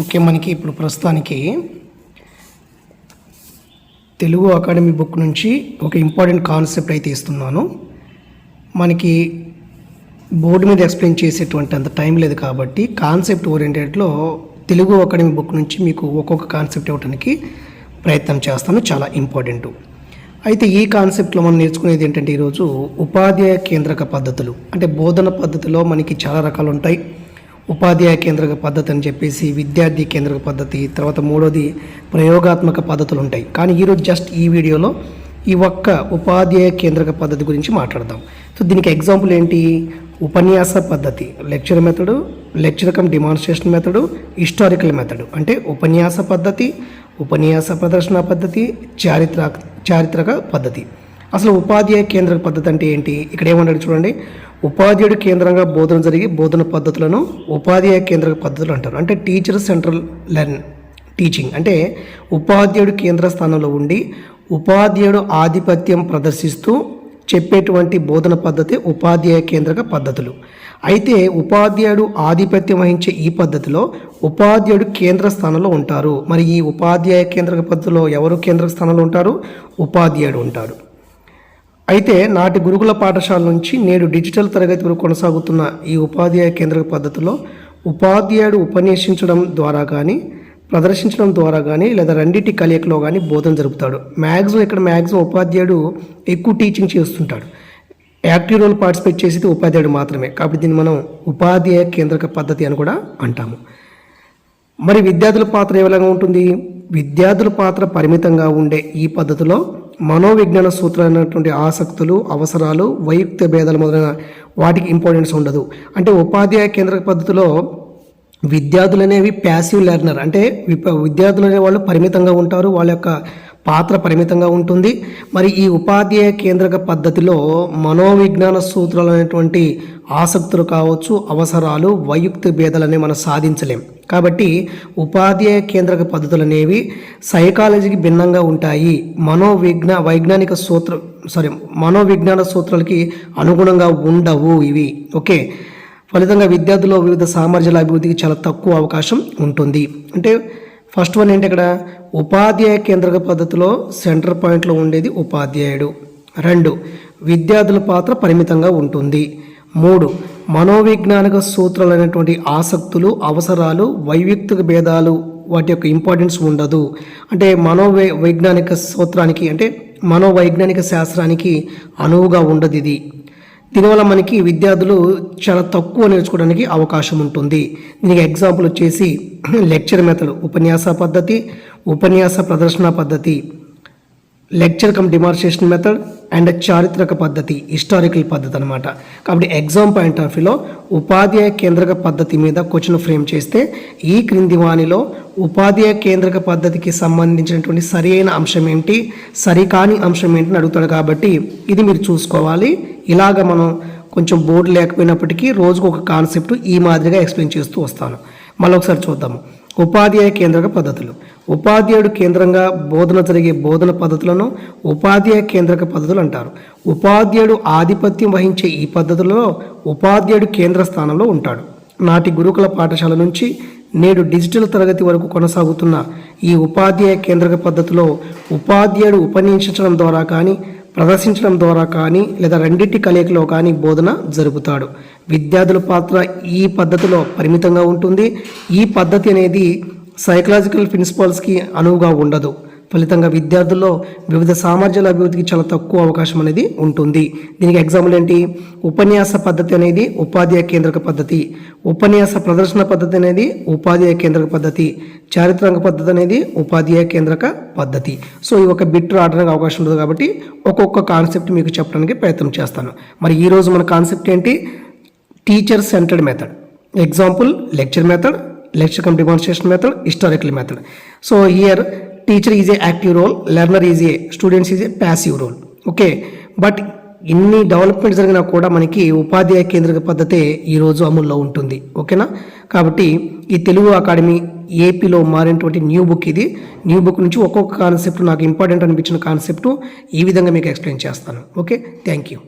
Okay మనకి ఇప్పుడు ప్రస్తుతానికి తెలుగు అకాడమీ బుక్ నుంచి ఒక ఇంపార్టెంట్ కాన్సెప్ట్ అయితే ఇస్తున్నాను. మనకి బోర్డు మీద ఎక్స్ప్లెయిన్ చేసేటువంటి అంత టైం లేదు కాబట్టి కాన్సెప్ట్ ఓరియంటెడ్లో తెలుగు అకాడమీ బుక్ నుంచి మీకు ఒక్కొక్క కాన్సెప్ట్ ఇవ్వడానికి ప్రయత్నం చేస్తాను. చాలా ఇంపార్టెంట్. అయితే ఈ కాన్సెప్ట్లో మనం నేర్చుకునేది ఏంటంటే ఈరోజు ఉపాధ్యాయ కేంద్రక పద్ధతులు. అంటే బోధన పద్ధతిలో మనకి చాలా రకాలు ఉంటాయి. ఉపాధ్యాయ కేంద్రక పద్ధతి అని చెప్పేసి విద్యార్థి కేంద్రక పద్ధతి తర్వాత మూడోది ప్రయోగాత్మక పద్ధతులు ఉంటాయి కానీ ఈరోజు జస్ట్ ఈ వీడియోలో ఈ ఒక్క ఉపాధ్యాయ కేంద్రక పద్ధతి గురించి మాట్లాడదాం. సో దీనికి ఎగ్జాంపుల్ ఏంటి? ఉపన్యాస పద్ధతి lecture method lecture cum demonstration method historical method. అంటే ఉపన్యాస పద్ధతి ఉపన్యాస ప్రదర్శన పద్ధతి చారిత్రక చారిత్రక పద్ధతి. అసలు ఉపాధ్యాయ కేంద్రక పద్ధతి అంటే ఏంటి? ఇక్కడ ఏమన్నాడు చూడండి. ఉపాధ్యాయుడు కేంద్రంగా బోధన జరిగి బోధన పద్ధతులను ఉపాధ్యాయ కేంద్రక పద్ధతులు అంటారు. అంటే టీచర్ సెంట్రల్ లెర్న్ టీచింగ్ అంటే ఉపాధ్యాయుడు కేంద్ర స్థానంలో ఉండి ఉపాధ్యాయుడు ఆధిపత్యం ప్రదర్శిస్తూ చెప్పేటువంటి బోధన పద్ధతి ఉపాధ్యాయ కేంద్రక పద్ధతులు. అయితే ఉపాధ్యాయుడు ఆధిపత్యం వహించే ఈ పద్ధతిలో ఉపాధ్యాయుడు కేంద్ర స్థానంలో ఉంటారు. మరి ఈ ఉపాధ్యాయ కేంద్రక పద్ధతిలో ఎవరు కేంద్ర స్థానంలో ఉంటారు? ఉపాధ్యాయుడు ఉంటాడు అయితే నాటి గురుకుల పాఠశాల నుంచి నేడు డిజిటల్ తరగతి వరకు కొనసాగుతున్న ఈ ఉపాధ్యాయ కేంద్రక పద్ధతిలో ఉపాధ్యాయుడు ఉపన్యసించడం ద్వారా కానీ ప్రదర్శించడం ద్వారా కానీ లేదా రెండింటి కలయికలో కానీ బోధన జరుపుతాడు. మ్యాక్సిమం ఇక్కడ మ్యాక్సిమం ఉపాధ్యాయుడు ఎక్కువ టీచింగ్ చేస్తుంటాడు. యాక్టివ్ రోల్ పార్టిసిపేట్ చేసేది ఉపాధ్యాయుడు మాత్రమే. కాబట్టి దీన్ని మనం ఉపాధ్యాయ కేంద్రక పద్ధతి అని కూడా అంటాము. మరి విద్యార్థుల పాత్ర ఏ విధంగా ఉంటుంది? విద్యార్థుల పాత్ర పరిమితంగా ఉండే ఈ పద్ధతిలో మనోవిజ్ఞాన సూత్రాలైనటువంటి ఆసక్తులు అవసరాలు వైయుక్త భేదాలు మొదలైన వాటికి ఇంపార్టెన్స్ ఉండదు. అంటే ఉపాధ్యాయ కేంద్రక పద్ధతిలో విద్యార్థులు అనేవి ప్యాసివ్ లెర్నర్ అంటే విప- విద్యార్థులు అనేవాళ్ళు పరిమితంగా ఉంటారు. వాళ్ళ యొక్క పాత్ర పరిమితంగా ఉంటుంది. మరి ఈ ఉపాధ్యాయ కేంద్రక పద్ధతిలో మనోవిజ్ఞాన సూత్రాలు అనేటువంటి ఆసక్తులు కావచ్చు అవసరాలు వైయుక్త భేదాలనే మనం సాధించలేం. కాబట్టి ఉపాధ్యాయ కేంద్రక పద్ధతులు అనేవి సైకాలజీకి భిన్నంగా ఉంటాయి. మనోవిజ్ఞా వైజ్ఞానిక సూత్ర సారీ మనోవిజ్ఞాన సూత్రాలకి అనుగుణంగా ఉండవు ఇవి. ఓకే? ఫలితంగా విద్యార్థుల్లో వివిధ సామర్థ్యాల అభివృద్ధికి చాలా తక్కువ అవకాశం ఉంటుంది. అంటే ఫస్ట్ వన్ ఏంటి ఇక్కడ? ఉపాధ్యాయ కేంద్రక పద్ధతిలో సెంటర్ పాయింట్లో ఉండేది ఉపాధ్యాయుడు. రెండు విద్యార్థుల పాత్ర పరిమితంగా ఉంటుంది. మూడు మనోవైజ్ఞానిక సూత్రాలైనటువంటి ఆసక్తులు అవసరాలు వైయక్తిక భేదాలు వాటి యొక్క ఇంపార్టెన్స్ ఉండదు. అంటే మనోవై వైజ్ఞానిక సూత్రానికి అంటే మనోవైజ్ఞానిక శాస్త్రానికి అనువుగా ఉండదు ఇది. దీనివల్ల మనకి విద్యార్థులు చాలా తక్కువ నేర్చుకోవడానికి అవకాశం ఉంటుంది. దీనికి ఎగ్జాంపుల్ వచ్చేసి లెక్చర్ మెథడ్ ఉపన్యాస పద్ధతి ఉపన్యాస ప్రదర్శన పద్ధతి. Lecture cum demonstration method and చారిత్రక పద్ధతి హిస్టారికల్ పద్ధతి అనమాట కాబట్టి ఎగ్జామ్ పాయింట్ ఆఫ్ వ్యూలో ఉపాధ్యాయ కేంద్రక పద్ధతి మీద క్వశ్చన్ ఫ్రేమ్ చేస్తే ఈ క్రింది వాణిలో ఉపాధ్యాయ కేంద్రక పద్ధతికి సంబంధించినటువంటి సరి అయిన అంశం ఏంటి సరికాని అంశం ఏంటి అని అడుగుతాడు కాబట్టి ఇది మీరు చూసుకోవాలి ఇలాగ మనం కొంచెం బోర్డు లేకపోయినప్పటికీ రోజుకు ఒక కాన్సెప్ట్ ఈ మాదిరిగా ఎక్స్ప్లెయిన్ చేస్తూ వస్తాను మళ్ళీ ఒకసారి చూద్దాము ఉపాధ్యాయ కేంద్రక పద్ధతులు. ఉపాధ్యాయుడు కేంద్రంగా బోధన జరిగే బోధన పద్ధతులను ఉపాధ్యాయ కేంద్రక పద్ధతులు అంటారు. ఉపాధ్యాయుడు ఆధిపత్యం వహించే ఈ పద్ధతులలో ఉపాధ్యాయుడు కేంద్ర స్థానంలో ఉంటాడు. నాటి గురుకుల పాఠశాల నుంచి నేడు డిజిటల్ తరగతి వరకు కొనసాగుతున్న ఈ ఉపాధ్యాయ కేంద్రక పద్ధతిలో ఉపాధ్యాయుడు ఉపన్యసించడం ద్వారా కానీ ప్రదర్శించడం ద్వారా కానీ లేదా రెండింటి కలయికలో కానీ బోధన జరుపుతాడు. విద్యార్థుల పాత్ర ఈ పద్ధతిలో పరిమితంగా ఉంటుంది. ఈ పద్ధతి అనేది సైకలాజికల్ ప్రిన్సిపల్స్కి అనువుగా ఉండదు. ఫలితంగా విద్యార్థుల్లో వివిధ సామర్థ్యాల అభివృద్ధికి చాలా తక్కువ అవకాశం అనేది ఉంటుంది. దీనికి ఎగ్జాంపుల్ ఏంటి? ఉపన్యాస పద్ధతి అనేది ఉపాధ్యాయ కేంద్రక పద్ధతి. ఉపన్యాస ప్రదర్శన పద్ధతి అనేది ఉపాధ్యాయ కేంద్రక పద్ధతి. చారిత్రక పద్ధతి అనేది ఉపాధ్యాయ కేంద్రక పద్ధతి. సో ఈ ఒక బిట్ రావడానికి అవకాశం ఉంటుంది కాబట్టి ఒక్కొక్క కాన్సెప్ట్ మీకు చెప్పడానికి ప్రయత్నం చేస్తాను. మరి ఈరోజు మన కాన్సెప్ట్ ఏంటి? Teacher centred method example lecture method lecture cum demonstration method historical method so here teacher is a active role learner is a students is a passive role okay but ఇన్ని development జరిగినా కూడా మనకి ఉపాధ్యాయ కేంద్రక పద్ధతే ఈరోజు అమల్లో ఉంటుంది. ఓకేనా కాబట్టి ఈ తెలుగు అకాడమీ ఏపీలో మారినటువంటి న్యూ బుక్ ఇది. న్యూ బుక్ నుంచి ఒక్కొక్క కాన్సెప్ట్ నాకు ఇంపార్టెంట్ అనిపించిన కాన్సెప్ట్ ఈ విధంగా మీకు ఎక్స్ప్లెయిన్ చేస్తాను. Okay thank you